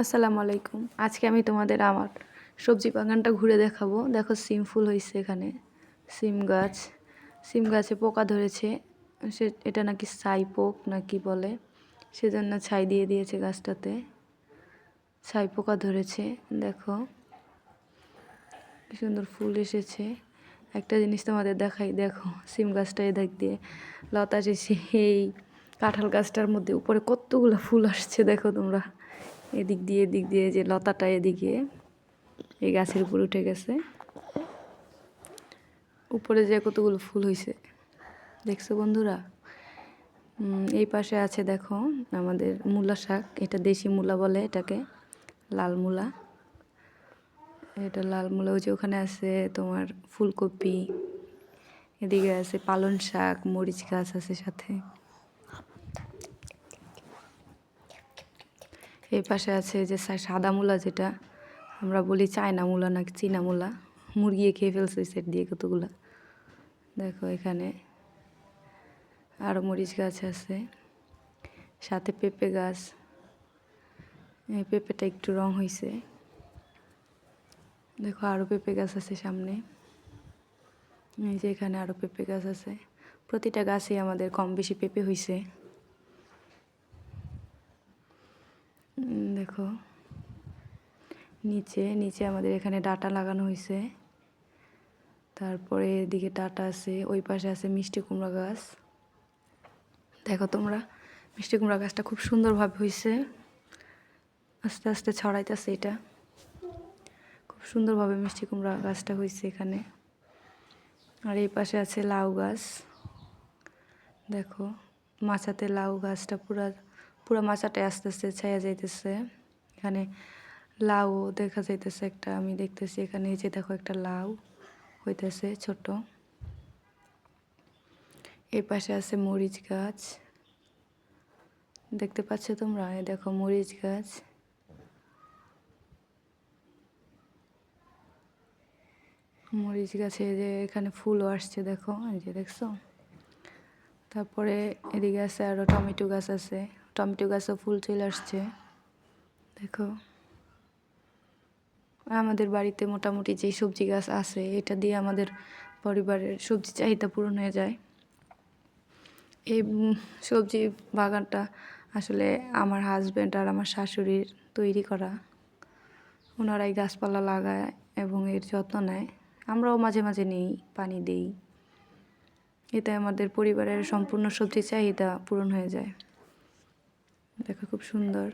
আসসালামু আলাইকুম। আজকে আমি তোমাদের আমার সবজি বাগানটা ঘুরে দেখাবো। দেখো সিম ফুল হয়েছে এখানে। সিম গাছ। সিম গাছে পোকা ধরেছে। সে, এটা নাকি ছাই পোক নাকি বলে? সেজন্য ছাই দিয়ে দিয়েছে গাছটাতে। ছাই পোকা ধরেছে, দেখো। কি সুন্দর ফুল এসেছে। একটা জিনিস তোমাদের দেখাই, দেখো, সিম গাছটা এদিক দিয়ে। লতা এসেছে এই কাঁঠাল গাছটার মধ্যে উপরে কতগুলো ফুল আসছে দেখো তোমরা। এদিক দিয়ে এদিক দিয়ে, যে লতাটা এদিকে, এই গাছের উপর উঠে গেছে। উপরে যে কতগুলো ফুল হয়েছে দেখছ বন্ধুরা? এই পাশে আছে দেখো আমাদের মূলা শাক। এটা দেশি মূলা বলে এটাকে, লাল মূলা। এটা লাল মূলা, ওই যে ওখানে আছে তোমার ফুলকপি। এদিকে আছে পালন শাক, মরিচ গাছ আছে সাথে। এই পাশে আছে যে সাদা মূলা যেটা, আমরা বলি চায়না মূলা নাকি চীনা মূলা। মুরগি খেয়ে ফেলছে সেট দিয়ে কতগুলা। দেখো এখানে আরও মরিচ গাছ আছে, সাথে পেঁপে গাছ। এই পেঁপেটা একটু রং হয়েছে দেখো আরও পেঁপে গাছ আছে সামনে। এই যে এখানে আরও পেঁপে গাছ আছে। প্রতিটা গাছে আমাদের কম বেশি পেঁপে হয়েছে দেখো। নিচে নিচে আমাদের এখানে ডাটা লাগানো হয়েছে তারপরে এদিকে ডাটা আছে, ওই পাশে আছে মিষ্টি কুমড়া গাছ। দেখো তোমরা, মিষ্টি কুমড়া গাছটা খুব সুন্দরভাবে হয়েছে আস্তে আস্তে ছড়াইতেছে এটা। খুব সুন্দরভাবে মিষ্টি কুমড়া গাছটা হয়েছে এখানে। আর এই পাশে আছে লাউ গাছ। দেখো মাচাতে লাউ গাছটা পুরা পুরো মাচাটায় আস্তে আস্তে ছায়া যাইতেছে। এখানে লাউ দেখা যাইতেছে একটা, আমি দেখতেছি এখানে এই যে দেখো একটা লাউ হইতেছে ছোট। এই পাশে আছে মরিচ গাছ। দেখতে পাচ্ছ তোমরা? এই দেখো মরিচ গাছ। মরিচ গাছে যে এখানে ফুলও আসছে, দেখো, এই যে দেখছ? তারপরে এদিকে আছে আরও টমেটো গাছ আছে। টমেটো গাছও ফুল চলে আসছে। দেখো। আমাদের বাড়িতে মোটামুটি যেই সবজি গাছ আছে, এটা দিয়ে আমাদের পরিবারের সবজি চাহিদা পূরণ হয়ে যায়। এই সবজি বাগানটা আসলে আমার হাজব্যান্ড আর আমার শাশুড়ির তৈরি করা। ওনারাই গাছপালা লাগায় এবং এর যত্ন নেয়। আমরাও মাঝে মাঝে নেই, পানি দেই। এতে আমাদের পরিবারের সম্পূর্ণ সবজি চাহিদা পূরণ হয়ে যায়। দেখো খুব সুন্দর।